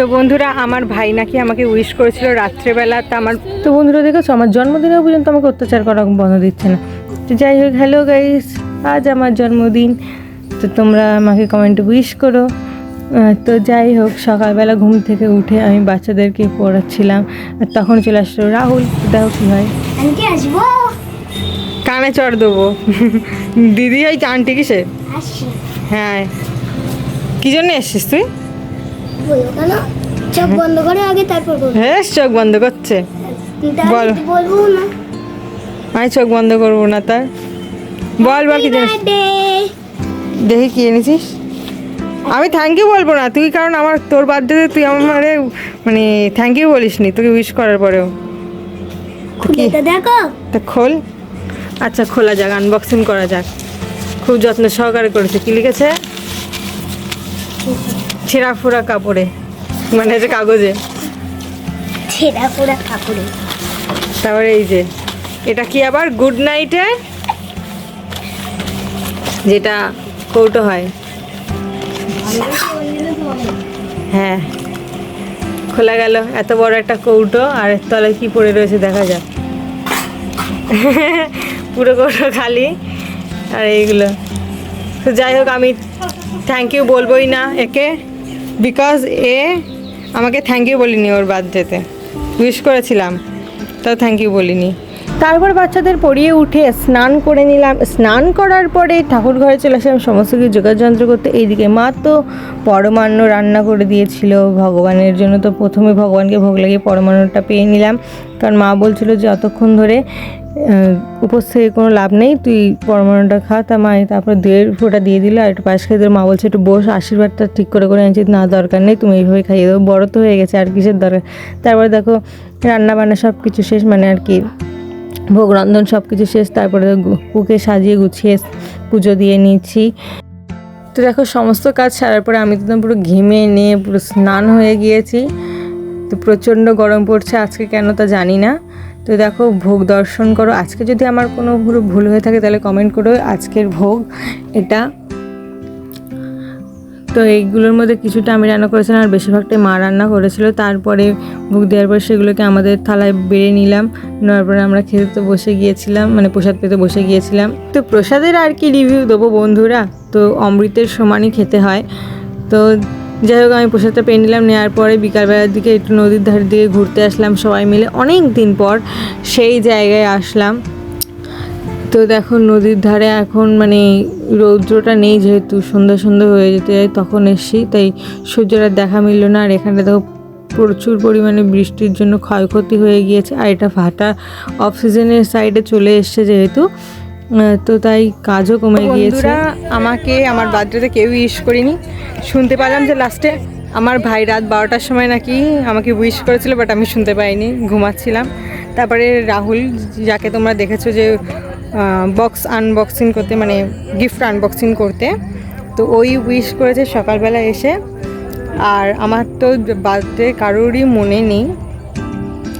তো বন্ধুরা আমার ভাই নাকি আমাকে উইশ করেছিল রাত্রেবেলা তা আমার তো বন্ধুরা দেখেছ আমার জন্মদিনেও পর্যন্ত আমাকে অত্যাচার করা বন্ধ দিচ্ছে না। তো যাই হোক হ্যালো গাইস আজ আমার জন্মদিন। তো তোমরা আমাকে কমেন্টে উইশ করো। তো যাই হোক সকালবেলা ঘুম থেকে উঠে আমি বাচ্চাদেরকে পড়াচ্ছিলাম। আর তখন চলে আসলো রাহুল। দেখো কী হয়। আসব? কানে চড় দেবো। দিদি এই আন্টি কিসে? হ্যাঁ। কি জন্য এসছিস তুই? কেন? চোখ বন্ধ করে আগে তারপর বলব হ্যাঁ চোখ বন্ধ করছে। বলো। বলব না। আমি চোখ বন্ধ করব না তার। বল বল কি জানিস। দেখি কি এনেছিস। আমি থ্যাংক ইউ বলব না তুই কারণ আমার তোর বার্থডেতে তুই আমার মানে থ্যাংক ইউ বলিস নি তোকে উইশ করার পরেও। দেখো। তা খোল। আচ্ছা খোলা যাক আনবক্সিং করা যাক। খুব যত্ন সহকারে করেছে কি লিখেছে? ছেঁড়া ফোড়া কাপড়ে মানে হচ্ছে কাগজে। ছেঁড়া পোড়া কাপড়ে। তারপরে এই যে এটা কি আবার গুড নাইটের যেটা কৌটো হয়। হ্যাঁ। খোলা গেল এত বড় একটা কৌটো আর তলায় কি পড়ে রয়েছে দেখা যাক। পুরো কৌটো খালি আর এইগুলো। তো যাই হোক আমি থ্যাংক ইউ বলবোই না একে। বিকজ এ আমাকে থ্যাংক ইউ বলিনি ওর বার্থডেতে উইশ করেছিলাম, তাও থ্যাংক ইউ বলিনি। তারপর বাচ্চাদের পড়িয়ে উঠে স্নান করে নিলাম। স্নান করার পরে ঠাকুর ঘরে চলে আসলাম সমস্ত কিছু যোগাযন্ত্র করতে। এইদিকে মা তো পরমান্ন রান্না করে দিয়েছিল। ভগবানের জন্য তো প্রথমে ভগবানকে ভোগ লাগিয়ে পরমান্নটা পেয়ে নিলাম। কারণ মা বলছিল যে অতক্ষণ ধরে উপোস থেকে কোনো লাভ নেই, তুই পরমান্নটা খা। তা মা তারপর দুয়ের ফোঁটা দিয়ে দিল, আর একটু পাশ খেয়ে দিল। মা বলছে, একটু বস, আশীর্বাদটা ঠিক করে করে আনছি না, দরকার নেই, তুমি এইভাবে খাইয়ে দেবো বড় তো হয়ে গেছে, আর কিসের দরকার? তারপরে দেখো রান্না বান্না সব কিছু শেষ মানে আর কি ভোগ রন্ধন সব কিছু শেষ তারপরে কুকে সাজিয়ে গুছিয়ে পুজো দিয়ে নিচ্ছি। তো দেখো, সমস্ত কাজ সারার পরে আমি তো পুরো ঘেমে নিয়ে পুরো স্নান হয়ে গিয়েছি। তো প্রচণ্ড গরম পড়ছে, আজকে কেন তা জানি না। তো দেখো, ভোগ দর্শন করো। আজকে যদি আমার কোনো ভুল হয়ে থাকে, তাহলে কমেন্ট করো আজকের ভোগ, এটা। তো এইগুলোর মধ্যে কিছুটা আমি রান্না করেছিলাম, আর বেশিরভাগটাই মা রান্না করেছিল। তারপরে ভোগ দেওয়ার পর সেগুলোকে আমাদের থালায় বেড়ে নিলাম। নেওয়ার পরে আমরা খেতে তো বসে গিয়েছিলাম মানে প্রসাদ পেতে বসে গিয়েছিলাম। তো প্রসাদের আর কি রিভিউ দেবো বন্ধুরা? তো অমৃতের সমানই খেতে হয়। তো যাই হোক, আমি পোশাকটা পেয়ে নিলাম, নেওয়ার পরে বিকালবেলার দিকে একটু নদীর ধার দিয়ে ঘুরতে আসলাম সবাই মিলে। অনেক দিন পর সেই জায়গায় আসলাম। তো দেখো, নদীর ধারে এখন মানে রৌদ্রটা নেই, যেহেতু সন্ধ্যা সন্ধ্যা হয়ে যেতে যায়, তখন এসছি। তাই সূর্যটা দেখা মিললো না, আর এখানে দেখো প্রচুর পরিমাণে বৃষ্টির জন্য ক্ষয়ক্ষতি হয়ে গিয়েছে। আর এটা ফাটা অফ সিজনের সাইডে চলে এসছে যেহেতু। তো তাই কাজও কমে গিয়েছে। আমাকে আমার বার্থডেতে কেউ উইশ করিনি। শুনতে পেলাম যে লাস্টে আমার ভাই রাত বারোটার সময় নাকি আমাকে উইশ করেছিল বাট আমি শুনতে পাইনি ঘুমাচ্ছিলাম। তারপরে রাহুল যাকে তোমরা দেখেছ যে বক্স আনবক্সিং করতে মানে গিফট আনবক্সিং করতে তো ওই উইশ করেছে সকালবেলা এসে। আর আমার তো বার্থডে কারোরই মনে নেই।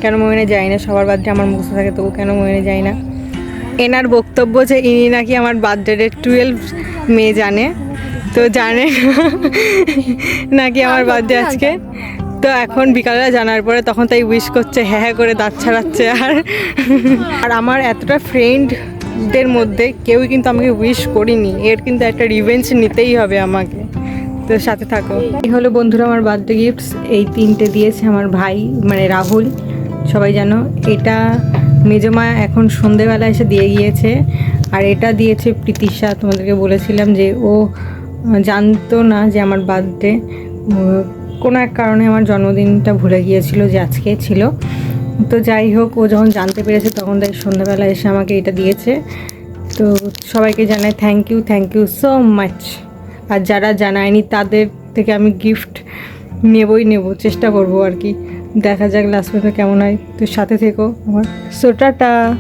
কেন মনে যায় না সবার বার্থডে আমার মুখস্থ থাকে তবু কেন মনে যায় না। এনার বক্তব্য যে ইনি নাকি আমার বার্থডে টুয়েলভ মে জানে তো জানে নাকি আমার বার্থডে আজকে। তো এখন বিকালবেলা জানার পরে তখন তাই উইশ করছে হ্যাঁ হ্যাঁ করে দাঁত ছাড়াচ্ছে আর আর আমার এতটা ফ্রেন্ডদের মধ্যে কেউই কিন্তু আমাকে উইশ করিনি। এর কিন্তু একটা রিভেঞ্জ নিতেই হবে আমাকে। তো সাথে থাকো। এই হলো বন্ধুরা আমার বার্থডে গিফটস এই তিনটে দিয়েছে আমার ভাই মানে রাহুল। সবাই জানো এটা মেজমা এখন সন্ধেবেলা এসে দিয়ে গিয়েছে, আর এটা দিয়েছে প্রীতিশা। তোমাদেরকে বলেছিলাম যে ও জানতো না যে আমার বার্থডে কোনো এক কারণে আমার জন্মদিনটা ভুলে গিয়েছিল যে আজকে ছিল। তো যাই হোক, ও যখন জানতে পেরেছে তখন তাই সন্ধ্যাবেলা এসে আমাকে এটা দিয়েছে। তো সবাইকে জানাই thank you thank you so much আর যারা জানায়নি তাদের থেকে আমি গিফট নেবই নেব, চেষ্টা করব আর কি। দেখা যাক লাস্ট পর্যন্ত কেমন হয়। তো সাথে থেকো আমার। So tata